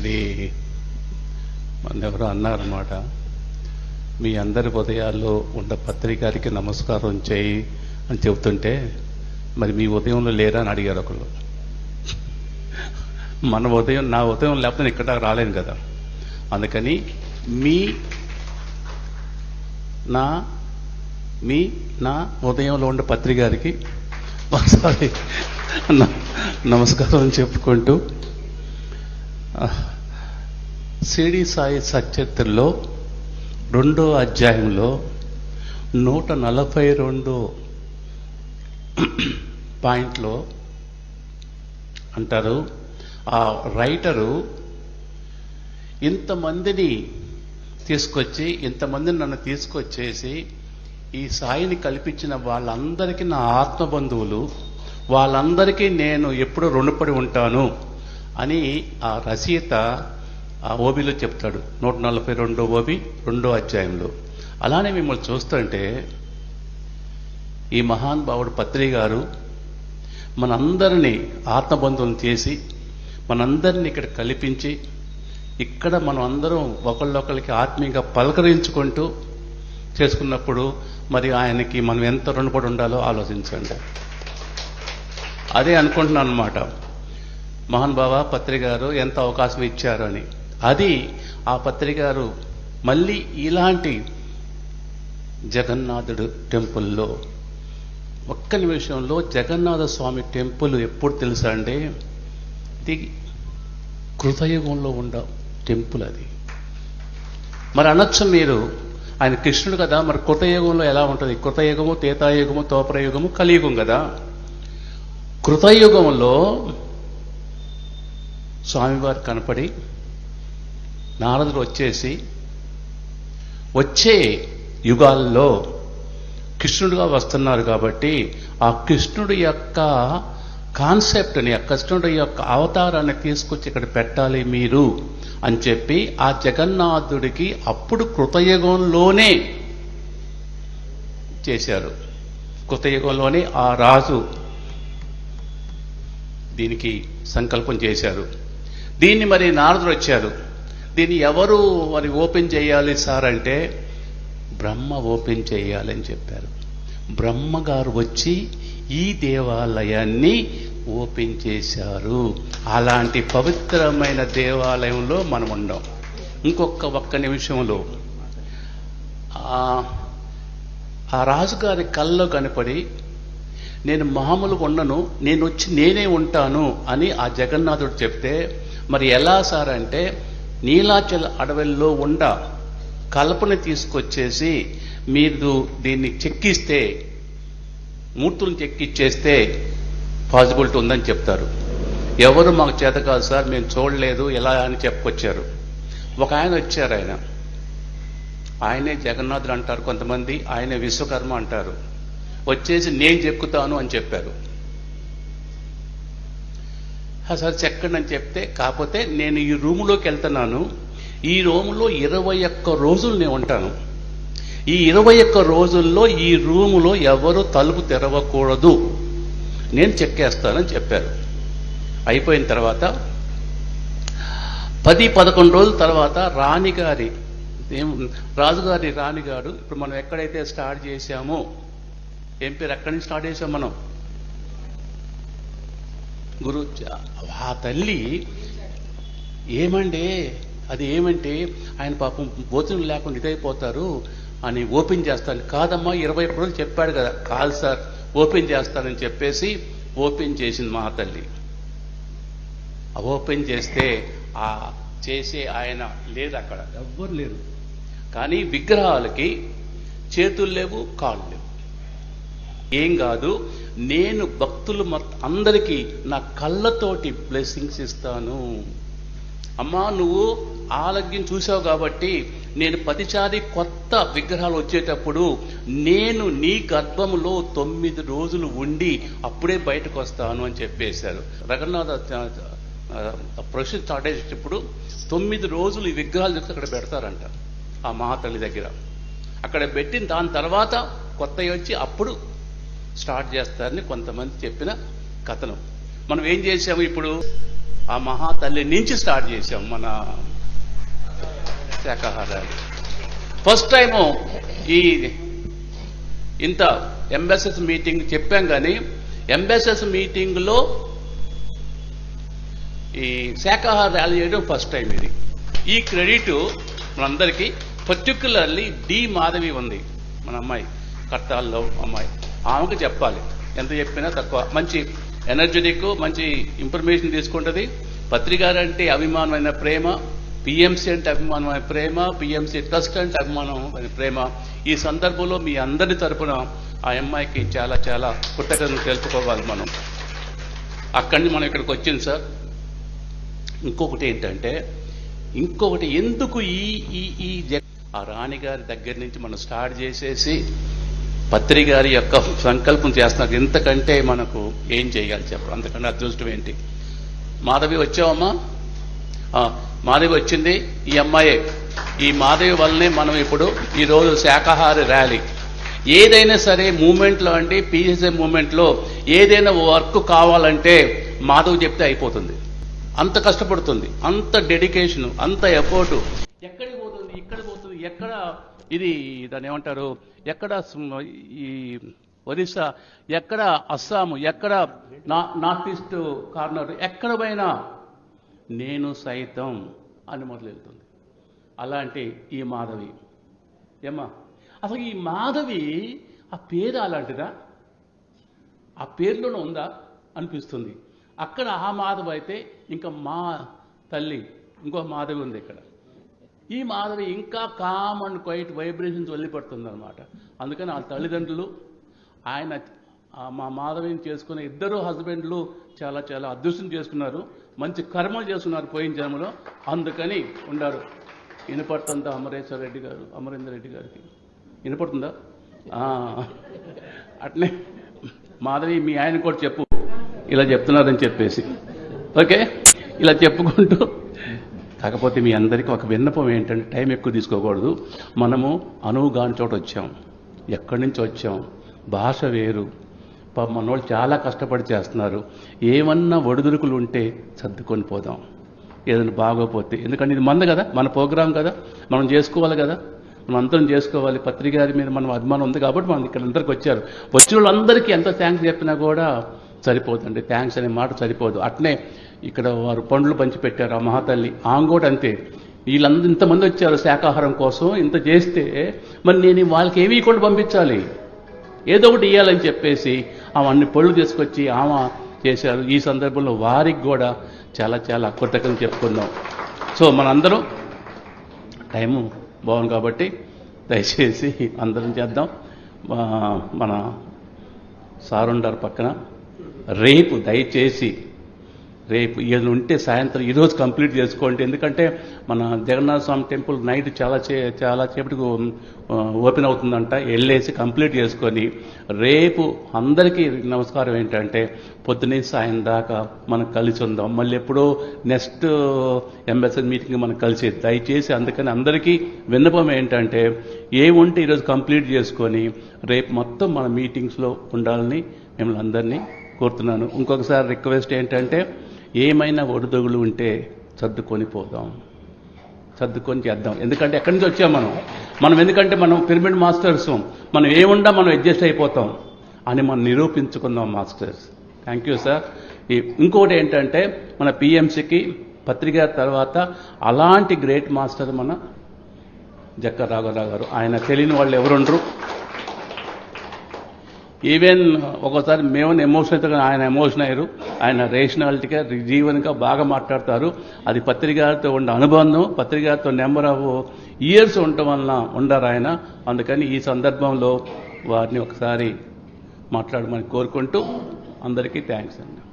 ఇది మన ఎవరో అన్నారన్నమాట. మీ అందరి ఉదయాల్లో ఉన్న పత్రికారికి నమస్కారం చేయి అని చెబుతుంటే మరి మీ ఉదయంలో లేరా అని అడిగారు ఒకళ్ళు. మన ఉదయం నా ఉదయం లేకపోతే నేను ఇక్కడ రాలేను కదా. అందుకని మీ నా మీ నా ఉదయంలో ఉన్న పత్రికారికి సారీ నమస్కారం చెప్పుకుంటూ సిడి సాయి సచరిత్రలో రెండో అధ్యాయంలో నూట నలభై రెండు పాయింట్లో అంటారు ఆ రైటరు ఇంతమందిని తీసుకొచ్చి ఇంతమందిని నన్ను తీసుకొచ్చేసి ఈ సాయిని కల్పించిన వాళ్ళందరికీ నా ఆత్మబంధువులు వాళ్ళందరికీ నేను ఎప్పుడూ రుణపడి ఉంటాను. అని ఆ రచయిత ఆ ఓబిలో చెప్తాడు. నూట నలభై రెండో ఓబి రెండో అధ్యాయంలో. అలానే మిమ్మల్ని చూస్తుంటే ఈ మహాన్ భావుడు పత్రి గారు మనందరినీ ఆత్మబంధువులను చేసి మనందరినీ ఇక్కడ కల్పించి ఇక్కడ మనం అందరం ఒకళ్ళొకరికి ఆత్మీయంగా పలకరించుకుంటూ చేసుకున్నప్పుడు మరి ఆయనకి మనం ఎంత రుణపడి ఉండాలో ఆలోచించండి. అదే అనుకుంటున్నాను అనమాట మహాన్ బాబా పత్రిక గారు ఎంత అవకాశం ఇచ్చారు అని. అది ఆ పత్రిక గారు మళ్ళీ ఇలాంటి జగన్నాథుడు టెంపుల్లో ఒక్క నిమిషంలో జగన్నాథ స్వామి టెంపుల్ ఎప్పుడు తెలుసా అంటే ఇది కృతయుగంలో ఉన్న టెంపుల్ అది. మరి అనొచ్చు మీరు ఆయన కృష్ణుడు కదా మరి కృతయుగంలో ఎలా ఉంటుంది? కృతయుగము తేతాయుగము తోపరయుగము కలియుగం కదా. కృతయుగంలో స్వామివారు కనపడి నారదుడు వచ్చేసి వచ్చే యుగాల్లో కృష్ణుడుగా వస్తున్నారు కాబట్టి ఆ కృష్ణుడి యొక్క కాన్సెప్ట్ని ఆ కృష్ణుడి యొక్క అవతారాన్ని తీసుకొచ్చి ఇక్కడ పెట్టాలి మీరు అని చెప్పి ఆ జగన్నాథుడికి అప్పుడు కృతయుగంలోనే చేశారు. కృతయుగంలోనే ఆ రాజు దీనికి సంకల్పం చేశారు. దీన్ని మరి నారదుడు వచ్చారు దీన్ని ఎవరు మరి ఓపెన్ చేయాలి సార్ అంటే బ్రహ్మ ఓపెన్ చేయాలని చెప్పారు. బ్రహ్మగారు వచ్చి ఈ దేవాలయాన్ని ఓపెన్ చేశారు. అలాంటి పవిత్రమైన దేవాలయంలో మనం ఉండం. ఇంకొక ఒక్క నిమిషంలో. ఆ రాజుగారి కల్లో కనపడి నేను మామూలుగా ఉండను నేను వచ్చి నేనే ఉంటాను అని ఆ జగన్నాథుడు చెప్తే మరి ఎలా సార్ అంటే నీలాచల అడవుల్లో ఉండ కల్పన తీసుకొచ్చేసి మీరు దీన్ని చెక్కిస్తే మూర్తులను చెక్కిచ్చేస్తే పాసిబిలిటీ ఉందని చెప్తారు. ఎవరు మాకు చేత కాదు సార్ మేము చూడలేదు ఎలా అని చెప్పుకొచ్చారు. ఒక ఆయన వచ్చారు ఆయన. ఆయనే జగన్నాథుడు అంటారు కొంతమంది ఆయనే విశ్వకర్మ అంటారు. వచ్చేసి నేను చెక్కుతాను అని చెప్పారు. సార్ చెక్కండి అని చెప్తే కాకపోతే నేను ఈ రూములోకి వెళ్తున్నాను. ఈ రూములో ఇరవై ఒక్క రోజులు నేను ఉంటాను. ఈ ఇరవై ఒక్క రోజుల్లో ఈ రూములో ఎవరు తలుపు తెరవకూడదు. నేను చెక్కేస్తానని చెప్పారు. అయిపోయిన తర్వాత పది పదకొండు రోజుల తర్వాత రాణిగారి రాజుగారి రాణిగారు ఇప్పుడు మనం ఎక్కడైతే స్టార్ట్ చేశామో ఏం పేరు ఎక్కడి నుంచి స్టార్ట్ చేసాం మనం? గురు ఆ తల్లి ఏమండే? అది ఏమంటే ఆయన పాపం భోజనం లేకుండా ఇదైపోతారు అని ఓపెన్ చేస్తాను. కాదమ్మా ఇరవై రోజులు చెప్పాడు కదా. కాదు సార్ ఓపెన్ చేస్తానని చెప్పేసి ఓపెన్ చేసింది మా తల్లి. ఓపెన్ చేస్తే ఆ చేసే ఆయన లేదు అక్కడ. ఎవ్వరు లేరు. కానీ విగ్రహాలకి చేతులు లేవు కాళ్ళు లేవు. ఏం కాదు నేను భక్తులు అందరికీ నా కళ్ళతోటి బ్లెస్సింగ్స్ ఇస్తాను. అమ్మా నువ్వు ఆలగ్యం చూసావు కాబట్టి నేను ప్రతిసారి కొత్త విగ్రహాలు వచ్చేటప్పుడు నేను నీ గర్భంలో తొమ్మిది రోజులు ఉండి అప్పుడే బయటకు వస్తాను అని చెప్పేశారు. రఘునాథ ప్రొసెస్ స్టార్ట్ అయ్యేటప్పుడు తొమ్మిది రోజులు ఈ విగ్రహాలు తెచ్చి అక్కడ పెడతారంట ఆ మహాతల్లి దగ్గర. అక్కడ పెట్టిన దాని తర్వాత కొత్తవి వచ్చి అప్పుడు స్టార్ట్ చేస్తారని కొంతమంది చెప్పిన కథనం. మనం ఏం చేసాము ఇప్పుడు? ఆ మహాతల్లి నుంచి స్టార్ట్ చేసాము మన శాఖాహారాలు. ఫస్ట్ టైము ఈ ఇంత ఎంబెసెస్ మీటింగ్ చెప్పాం కానీ ఎంబెసెస్ మీటింగ్లో ఈ శాఖాహార ర్యాలీ చేయడం ఫస్ట్ టైం ఇది. ఈ క్రెడిట్ మనందరికీ పర్టికులర్లీ డి మాధవి ఉంది మన అమ్మాయి కట్టాల్లో అమ్మాయి. ఆమెకు చెప్పాలి. ఎంత చెప్పినా తక్కువ. మంచి ఎనర్జెటిక్ మంచి ఇన్ఫర్మేషన్ తీసుకుంటుంది. పత్రికారంటే అభిమానమైన ప్రేమ పిఎంసీ అంటే అభిమానమైన ప్రేమ పిఎంసీ ట్రస్ట్ అంటే అభిమానమైన ప్రేమ. ఈ సందర్భంలో మీ అందరి తరపున ఆ అమ్మాయికి చాలా చాలా కృతజ్ఞతలు తెలుపుకోవాలి మనం. అక్కడి నుంచి మనం ఇక్కడికి వచ్చింది సార్. ఇంకొకటి ఏంటంటే ఇంకొకటి ఎందుకు ఈ ఈ ఈ ఆ రాణి గారి దగ్గర నుంచి మనం స్టార్ట్ చేసేసి పత్రి గారి యొక్క సంకల్పం చేస్తున్నారు. ఇంతకంటే మనకు ఏం చేయాలి చెప్పడం. అంతకంటే అదృష్టం ఏంటి? మాధవి వచ్చావమ్మా? మాధవి వచ్చింది. ఈ అమ్మాయే. ఈ మాధవి వల్లనే మనం ఇప్పుడు ఈరోజు శాకాహార ర్యాలీ. ఏదైనా సరే మూమెంట్లో అండి పిఎస్ఏ మూమెంట్లో ఏదైనా వర్క్ కావాలంటే మాధవ్ చెప్తే అయిపోతుంది. అంత కష్టపడుతుంది. అంత డెడికేషన్ అంత ఎఫర్ట్. ఎక్కడికి పోతుంది ఇక్కడ పోతుంది ఎక్కడ ఇది దాన్ని ఏమంటారు ఎక్కడ ఈ ఒరిస్సా ఎక్కడ అస్సాము ఎక్కడ నా- నార్త్ ఈస్ట్ కార్నర్ ఎక్కడ పోయినా నేను సైతం అని మొదలెళ్తుంది అలాంటి ఈ మాధవి. ఏమ్మా? అసలు ఈ మాధవి ఆ పేరు అలాంటిదా? ఆ పేరులోనే ఉందా? అనిపిస్తుంది. అక్కడ ఆ మాధవి అయితే ఇంకా మా తల్లి ఇంకో మాధవి ఉంది ఇక్కడ. ఈ మాధవి ఇంకా కామ్ అండ్ క్వైట్ వైబ్రేషన్స్ వెళ్ళిపడుతుంది అనమాట అందుకని ఆ తల్లిదండ్రులు ఆయన మా మాధవిని చేసుకునే ఇద్దరు హస్బెండ్లు చాలా చాలా అదృష్టం చేసుకున్నారు. మంచి కర్మలు చేసుకున్నారు పోయిన జన్మలో. అందుకని ఉండారు వినపడుతుందా అమరేశ్వర రెడ్డి గారు అమరేందర్ రెడ్డి గారికి? వినపడుతుందా? అట్లే మాధవి మీ ఆయన కూడా చెప్పు. ఇలా చెప్తున్నారని చెప్పేసి. ఓకే? ఇలా చెప్పుకుంటూ కాకపోతే మీ అందరికీ ఒక విన్నపం ఏంటంటే టైం ఎక్కువ తీసుకోకూడదు. మనము అనువుగాని చోట వచ్చాం. ఎక్కడి నుంచి వచ్చాం? భాష వేరు. మనోళ్ళు చాలా కష్టపడి చేస్తున్నారు. ఏమన్నా ఒడిదుడుకులు ఉంటే సర్దుకొని పోదాం. ఏదైనా బాగోపోతే. ఎందుకంటే ఇది మంద కదా మన ప్రోగ్రాం కదా మనం చేసుకోవాలి కదా. మనం అందరం చేసుకోవాలి. పత్రిక గారి మీద మనం అభిమానం ఉంది కాబట్టి మనం ఇక్కడ అందరికి వచ్చారు. వచ్చిన వాళ్ళందరికీ ఎంత థ్యాంక్స్ చెప్పినా కూడా సరిపోదండి. థ్యాంక్స్ అనే మాట సరిపోదు. అట్నే ఇక్కడ వారు పండ్లు పంచిపెట్టారు ఆ మహాతల్లి. ఆమె అంతే వీళ్ళందరూ ఇంతమంది వచ్చారు శాకాహారం కోసం. ఇంత చేస్తే మరి నేను వాళ్ళకి ఏమి కూడా పంపించాలి. ఏదో ఒకటి ఇవ్వాలని చెప్పేసి ఆమె అన్ని పళ్ళు తీసుకొచ్చి ఆమె చేశారు. ఈ సందర్భంలో వారికి కూడా చాలా చాలా కృతజ్ఞతలు చెప్పుకుందాం. సో మనందరం టైము బాగుంది కాబట్టి దయచేసి అందరం చేద్దాం. మన సారుండారు పక్కన. రేపు దయచేసి రేపు ఏది ఉంటే సాయంత్రం ఈరోజు కంప్లీట్ చేసుకోండి. ఎందుకంటే మన జగన్నాథ స్వామి టెంపుల్ నైట్ చాలా చే చాలా సేపటికి ఓపెన్ అవుతుందంట. వెళ్ళేసి కంప్లీట్ చేసుకొని రేపు అందరికీ నమస్కారం ఏంటంటే పొద్దునే సాయం దాకా మనం కలిసి ఉందాం. మళ్ళీ ఎప్పుడో నెక్స్ట్ ఎంబెసీ మీటింగ్ మనం కలిసి దయచేసి అందుకని అందరికీ విన్నపం ఏంటంటే ఏముంటే ఈరోజు కంప్లీట్ చేసుకొని రేపు మొత్తం మన మీటింగ్స్లో ఉండాలని మిమ్మల్ని అందరినీ కోరుతున్నాను. ఇంకొకసారి రిక్వెస్ట్ ఏంటంటే ఏమైనా ఒడిదొగులు ఉంటే సర్దుకొని పోదాం. సర్దుకొని చేద్దాం. ఎందుకంటే ఎక్కడి నుంచి వచ్చాం మనం? మనం ఎందుకంటే మనం పిరమిడ్ మాస్టర్స్. మనం ఏముండా మనం అడ్జస్ట్ అయిపోతాం అని మనం నిరూపించుకుందాం మాస్టర్స్. థ్యాంక్ యూ సార్ ఇంకోటి ఏంటంటే మన పిఎంసికి పత్రిక తర్వాత అలాంటి గ్రేట్ మాస్టర్ మన జక్క రాఘవరావు గారు. ఆయన తెలియని వాళ్ళు ఎవరుండరు? ఈవెన్ ఒక్కోసారి మేము ఎమోషన్ అయితే కానీ ఆయన ఎమోషన్ అయ్యారు. ఆయన రేషనాలిటీగా జీవన్గా బాగా మాట్లాడతారు. అది పత్రికారితో ఉన్న అనుబంధం పత్రికతో నెంబర్ ఆఫ్ ఇయర్స్ ఉండటం వలన ఉండరు ఆయన. అందుకని ఈ సందర్భంలో వారిని ఒకసారి మాట్లాడమని కోరుకుంటూ అందరికీ థ్యాంక్స్ అండి.